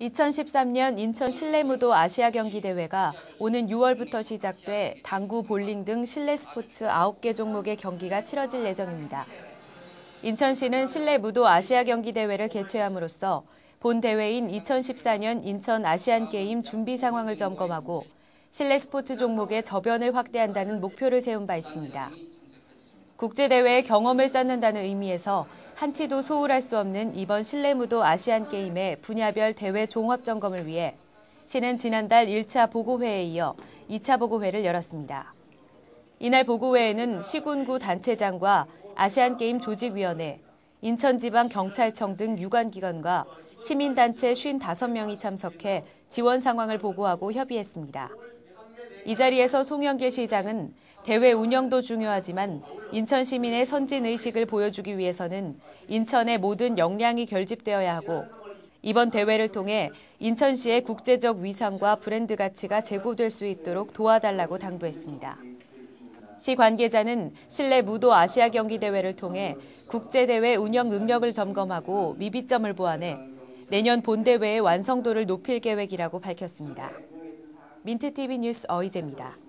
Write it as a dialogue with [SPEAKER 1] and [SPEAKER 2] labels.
[SPEAKER 1] 2013년 인천 실내무도 아시아 경기 대회가 오는 6월부터 시작돼 당구, 볼링 등 실내 스포츠 9개 종목의 경기가 치러질 예정입니다. 인천시는 실내 무도 아시아 경기 대회를 개최함으로써 본 대회인 2014년 인천 아시안 게임 준비 상황을 점검하고 실내 스포츠 종목의 저변을 확대한다는 목표를 세운 바 있습니다. 국제대회의 경험을 쌓는다는 의미에서 한치도 소홀할 수 없는 이번 실내무도 아시안게임의 분야별 대회 종합 점검을 위해 시는 지난달 1차 보고회에 이어 2차 보고회를 열었습니다. 이날 보고회에는 시군구 단체장과 아시안게임 조직위원회, 인천지방경찰청 등 유관기관과 시민단체 55명이 참석해 지원 상황을 보고하고 협의했습니다. 이 자리에서 송영길 시장은 대회 운영도 중요하지만 인천 시민의 선진 의식을 보여주기 위해서는 인천의 모든 역량이 결집되어야 하고 이번 대회를 통해 인천시의 국제적 위상과 브랜드 가치가 제고될 수 있도록 도와달라고 당부했습니다. 시 관계자는 실내 무도 아시아 경기 대회를 통해 국제 대회 운영 능력을 점검하고 미비점을 보완해 내년 본 대회의 완성도를 높일 계획이라고 밝혔습니다. 민트TV 뉴스 어이제입니다.